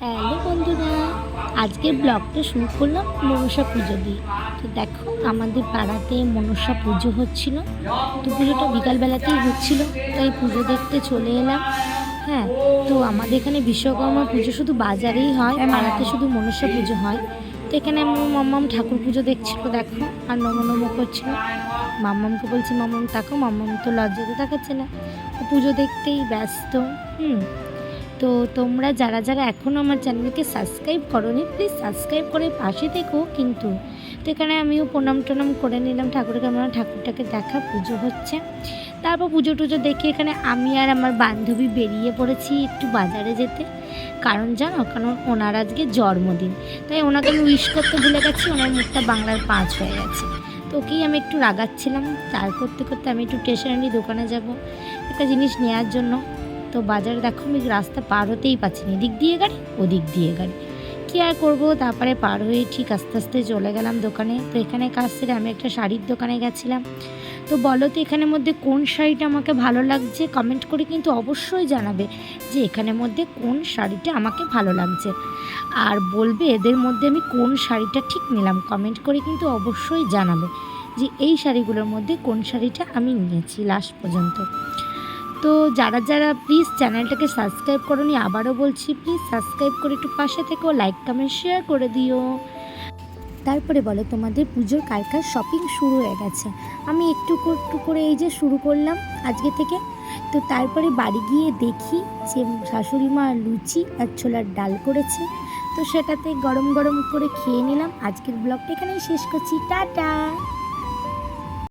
Hello বন্ধুরা আজকের ব্লগটা শুরু করলাম মনসা পুজো দিয়ে। তো দেখো আমাদের পাড়াতে মনসা পুজো হচ্ছিল। তো পুজোটা বিকালবেলাতেই হচ্ছিল তাই পুজো দেখতে চলে এলাম। হ্যাঁ তো আমাদের এখানে বিশ্বকর্মা পুজো শুধু বাজারেই হয় পাড়াতে শুধু মনসা পুজো হয়। তো এখানে আমার মাম্মাম ঠাকুর পুজো দেখছিল দেখো আর নম নম করছিল। মাম্মামকে বলছি মাম্মাম তাকো মাম্মাম তো লজ্জাতে দেখাচ্ছে না। পুজো দেখতেই ব্যস্ত হুম। তো তোমরা যারা যারা এখনও আমার চ্যানেলকে সাবস্ক্রাইব করোনি প্লিজ সাবস্ক্রাইব করে পাশে থেকো কিন্তু। তো এখানে আমিও প্রণাম টনাম করে নিলাম ঠাকুরকে আমরা ঠাকুরটাকে দেখা, পুজো হচ্ছে। তারপর পুজো টুজো দেখে এখানে আমি আর আমার বান্ধবী বেরিয়ে পড়েছি একটু বাজারে যেতে। কারণ জানো? কারণ ওনার আজকে জন্মদিন। তাই ওনাকে আমি উইশ করতে ভুলে গেছি, ওনার মুখটা বাংলার পাঁচ হয়ে গেছে। তো ওকেই আমি একটু রাগাচ্ছিলাম। তার করতে করতে আমি একটু স্টেশনারি দোকানে যাব, একটা জিনিস নেওয়ার জন্য। তো বাজারে দেখো আমি রাস্তা পার হতেই পারছি না। এদিক দিয়ে গাড়ি, ওদিক দিয়ে গাড়ি। কী আর করব? তারপরে পার হয়ে ঠিক আস্তে আস্তে চলে গেলাম দোকানে। তো এখানে কাজ সেরে আমি একটা শাড়ির দোকানে গেছিলাম। তো বলো তো এখানের মধ্যে কোন শাড়িটা আমাকে ভালো লাগছে? কমেন্ট করে কিন্তু অবশ্যই জানাবে যে এখানের মধ্যে কোন শাড়িটা আমাকে ভালো লাগছে। আর বলবে এদের মধ্যে আমি কোন শাড়িটা ঠিক নিলাম। কমেন্ট করে কিন্তু অবশ্যই জানাবে যে এই শাড়িগুলোর মধ্যে কোন শাড়িটা আমি নিয়েছি লাস্ট পর্যন্ত। তো যারা যারা প্লিজ চ্যানেলটাকে সাবস্ক্রাইব করোনি, আবারও বলছি প্লিজ সাবস্ক্রাইব করে একটু পাশে থেকেও লাইক কমেন্ট শেয়ার করে দিও। তারপরে বলো তোমাদের পুজোর কার কার শপিং শুরু হয়ে গেছে? আমি একটু একটু করে এই যে শুরু করলাম আজকে থেকে। তো তারপরে বাড়ি গিয়ে দেখি যে শাশুড়ি মা লুচি আর ছোলার ডাল করেছে। তো সেটাতে গরম গরম করে খেয়ে নিলাম। আজকের ব্লগটা এখানেই শেষ করছি। টাটা!